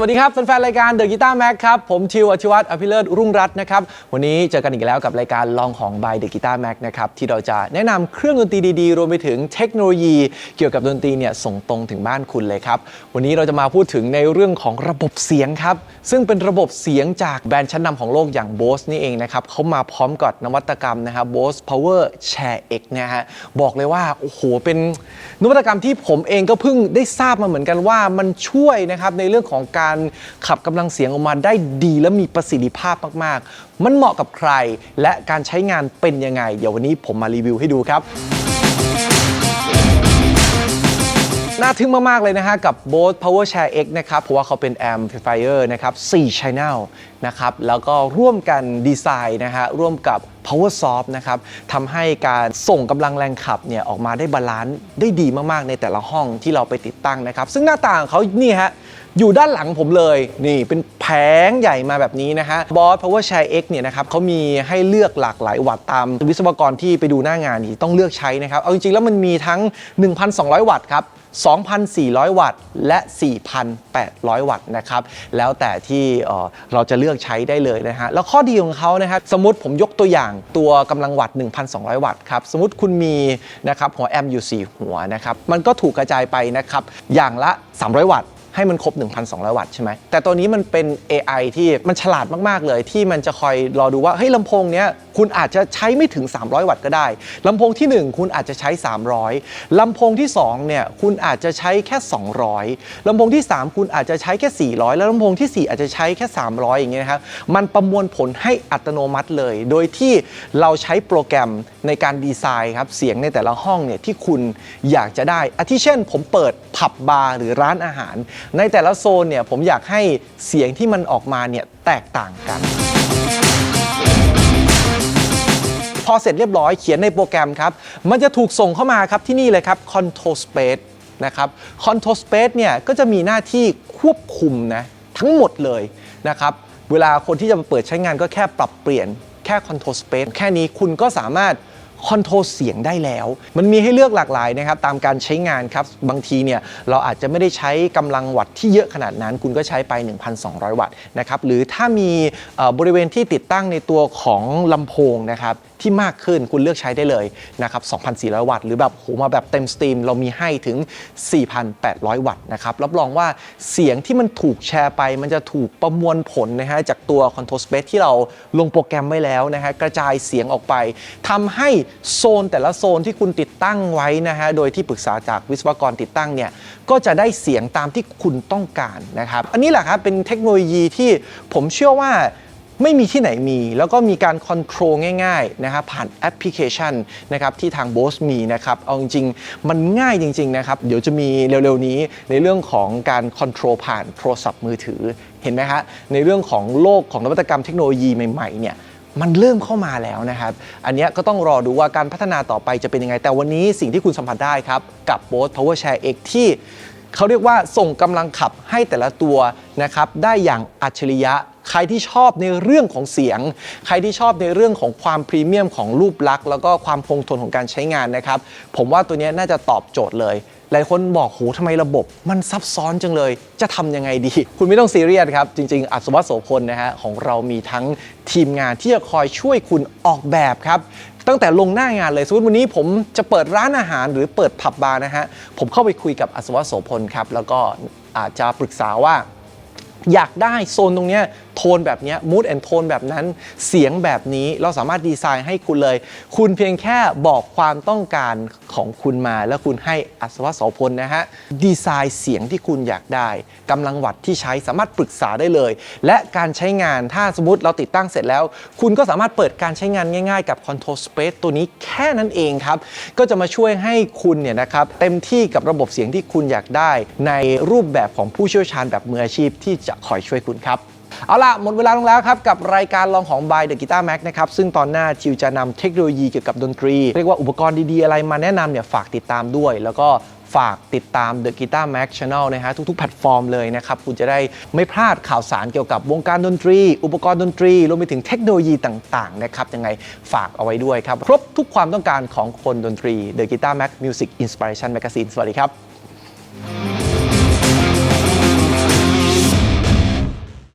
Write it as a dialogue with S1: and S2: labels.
S1: สวัสดีครับแฟนๆรายการ The Guitar Mac ครับ ผมทิวอชิวัตรอภิเลิศรุ่งรัตน์นะครับ วันนี้เจอกันอีกแล้วกับรายการลองของ by The Guitar Mac นะครับ ที่เราจะแนะนำเครื่องดนตรีดีๆ รวมไปถึงเทคโนโลยี เกี่ยวกับดนตรีเนี่ยส่งตรงถึงบ้านคุณเลยครับ วันนี้เราจะมาพูดถึงในเรื่องของระบบเสียงครับ ซึ่งเป็นระบบเสียงจากแบรนด์ชั้นนำของโลกอย่าง Bose นี่เองนะครับเขามาพร้อมกับนวัตกรรมนะครับ Bose Power Share X นะฮะบอกเลยว่าโอ้โหเป็นนวัตกรรมที่ผมเองก็เพิ่งได้ทราบมาเหมือนกันว่ามันช่วยนะครับในเรื่องของการขับกำลังเสียงออกมาได้ดีและมีประสิทธิภาพมาก ๆ มันเหมาะกับใคร และการใช้งานเป็นยังไง เดี๋ยววันนี้ผมมารีวิวให้ดูครับ น่าทึ่งมาก ๆ เลยนะฮะ กับ Bose Power Share X นะครับ เพราะว่าเขาเป็น amplifier นะครับ 4 channel นะครับ แล้วก็ร่วมกันดีไซน์นะฮะ ร่วมกับ Power Soft นะครับทำให้การส่งกำลังแรงขับเนี่ย ออกมาได้บาลานซ์ได้ดีมาก ๆ ในแต่ละห้องที่เราไปติดตั้งนะครับ ซึ่งหน้าต่างเขานี่ฮะ อยู่ด้านหลังผมเลย นี่เป็นแผงใหญ่มาแบบนี้นะฮะ Boss Power Share X เนี่ยนะครับเขามีให้เลือกหลากหลายวัตต์ตามวิศวกรที่ไปดูหน้างานนี่ต้องเลือกใช้นะครับ เอาจริงๆ แล้วมันมีทั้ง 1,200 วัตต์ครับ2,400 วัตต์ และ 4,800 วัตต์นะครับ แล้วแต่ที่เออเราจะเลือกใช้ได้เลยนะฮะ แล้วข้อดีของเขานะครับสมมติผมยกตัวอย่างตัวกำลังวัตต์ 1,200 วัตต์ครับ สมมติคุณมีนะครับหัวแอมอยู่ 4 หัวนะครับ มันก็ถูกกระจายไปนะครับ อย่างละ 300 วัตต์ ให้มันครบ 1,200 วัตต์ใช่ไหม แต่ตัวนี้มันเป็น AI ที่มันฉลาดมากๆเลย ที่มันจะคอยรอดูว่า เฮ้ยลำโพงเนี้ยคุณอาจจะใช้ไม่ถึง 300 วัตต์ก็ได้ลำโพงที่ 1 คุณอาจจะใช้ 300ลำโพงที่ 2 เนี่ย คุณอาจจะใช้แค่ 200ลำโพงที่ 3 คุณอาจจะใช้แค่ 400 แล้วลำโพงที่ 4 อาจจะใช้แค่ 300 อย่างเงี้ยนะครับ มันประมวลผลให้อัตโนมัติเลย โดยที่เราใช้โปรแกรมในการดีไซน์ครับเสียงในแต่ละห้องเนี่ยที่คุณอยากจะได้อาทิเช่น ผมเปิดผับบาร์หรือร้านอาหารในแต่ละโซนเนี่ยผมอยากให้เสียงที่มันออกมาเนี่ยแตกต่างกัน พอเสร็จเรียบร้อยเขียนในโปรแกรมครับ มันจะถูกส่งเข้ามาครับที่นี่เลยครับ Control Space นะครับ Control Space เนี่ยก็จะมีหน้าที่ควบคุมนะทั้งหมดเลยนะครับ เวลาคนที่จะมาเปิดใช้งานก็แค่ปรับเปลี่ยนแค่ Control Space แค่นี้คุณก็สามารถ คอนโทรลเสียงได้แล้ว มันมีให้เลือกหลากหลายนะครับตามการใช้งานครับ บางทีเนี่ยเราอาจจะไม่ได้ใช้กำลังวัตต์ที่เยอะขนาดนั้น คุณก็ใช้ไป 1,200 วัตต์นะครับหรือถ้ามีบริเวณที่ติดตั้งในตัวของลำโพงนะครับที่มากขึ้นคุณเลือกใช้ได้เลยนะครับ 2,400 วัตต์ หรือแบบโหมาแบบเต็มสตรีม เรามีให้ถึง 4,800 วัตต์นะครับ รับรองว่าเสียงที่มันถูกแชร์ไป มันจะถูกประมวลผลนะฮะจากตัว Control Space ที่เราลงโปรแกรมไว้แล้วนะฮะกระจายเสียงออกไปทำให้โซนแต่ละโซนที่คุณติดตั้งไว้นะฮะโดยที่ปรึกษาจากวิศวกรติดตั้งเนี่ยก็จะได้เสียงตามที่คุณต้องการนะครับ อันนี้แหละครับเป็นเทคโนโลยีที่ผมเชื่อว่าไม่มีที่ไหนมี แล้วก็มีการคอนโทรลง่ายๆนะครับผ่านแอปพลิเคชันนะครับที่ทาง Bose มีนะครับ เอาจริงๆ มันง่ายจริง ๆ นะครับ เดี๋ยวจะมีเร็วๆ นี้ในเรื่องของการคอนโทรลผ่านโทรศัพท์มือถือเห็นไหมฮะในเรื่องของโลกของนวัตกรรมเทคโนโลยีใหม่ๆเนี่ย มันเริ่มเข้ามาแล้วนะครับ อันนี้ก็ต้องรอดูว่าการพัฒนาต่อไปจะเป็นยังไง แต่วันนี้สิ่งที่คุณสัมผัสได้ครับ กับ Bose Power Share X ที่เขาเรียกว่าส่งกำลังขับให้แต่ละตัวนะครับ ได้อย่างอัจฉริยะ ใครที่ชอบในเรื่องของเสียง ใครที่ชอบในเรื่องของความพรีเมียมของรูปลักษณ์แล้วก็ความคงทนของการใช้งานนะครับ ผมว่าตัวนี้น่าจะตอบโจทย์เลย หลายคนบอกโหทำไมระบบมันซับซ้อนจังเลย จะทำยังไงดี คุณไม่ต้องซีเรียสครับ จริง ๆ อัศวะโสพลนะฮะของเรามีทั้งทีมงานที่จะคอยช่วยคุณออกแบบครับตั้งแต่ลงหน้างานเลยสมมติวันนี้ผมจะเปิดร้านอาหารหรือเปิดผับบาร์นะฮะผมเข้าไปคุยกับอัศวะโสพลครับแล้วก็อาจจะปรึกษาว่าอยากได้โซนตรงนี้โทนแบบนี้มูดแอนโทนแบบนั้นเสียงแบบนี้เราสามารถดีไซน์ให้คุณเลย คุณเพียงแค่บอกความต้องการ ของคุณมา แล้วคุณให้อัศวะโสพลนะฮะดีไซน์เสียงที่คุณอยากได้กำลังวัตที่ใช้สามารถปรึกษาได้เลย และการใช้งานถ้าสมมติเราติดตั้งเสร็จแล้ว คุณก็สามารถเปิดการใช้งานง่ายๆ กับ Control Space ตัวนี้แค่นั้นเองครับก็จะมาช่วยให้คุณเนี่ยนะครับเต็มที่กับระบบเสียงที่คุณอยากได้ ในรูปแบบของผู้เชี่ยวชาญแบบมืออาชีพที่จะคอยช่วยคุณครับ เอาล่ะ หมดเวลาลงแล้วครับ กับรายการลองของ by The Guitar Mac นะครับ ซึ่งตอนหน้าจิวจะนำเทคโนโลยีเกี่ยวกับดนตรี เรียกว่าอุปกรณ์ดี ๆ อะไรมาแนะนำเนี่ยฝากติดตามด้วย แล้วก็ฝากติดตาม The Guitar Mac Channel นะฮะทุก ๆ แพลตฟอร์มเลยนะครับ คุณจะได้ไม่พลาดข่าวสารเกี่ยวกับวงการดนตรี อุปกรณ์ดนตรีรวมไปถึงเทคโนโลยีต่างๆนะครับยังไงฝากเอาไว้ด้วยครับครบทุกความต้องการของคนดนตรี The Guitar Mac Music Inspiration Magazine สวัสดีครับ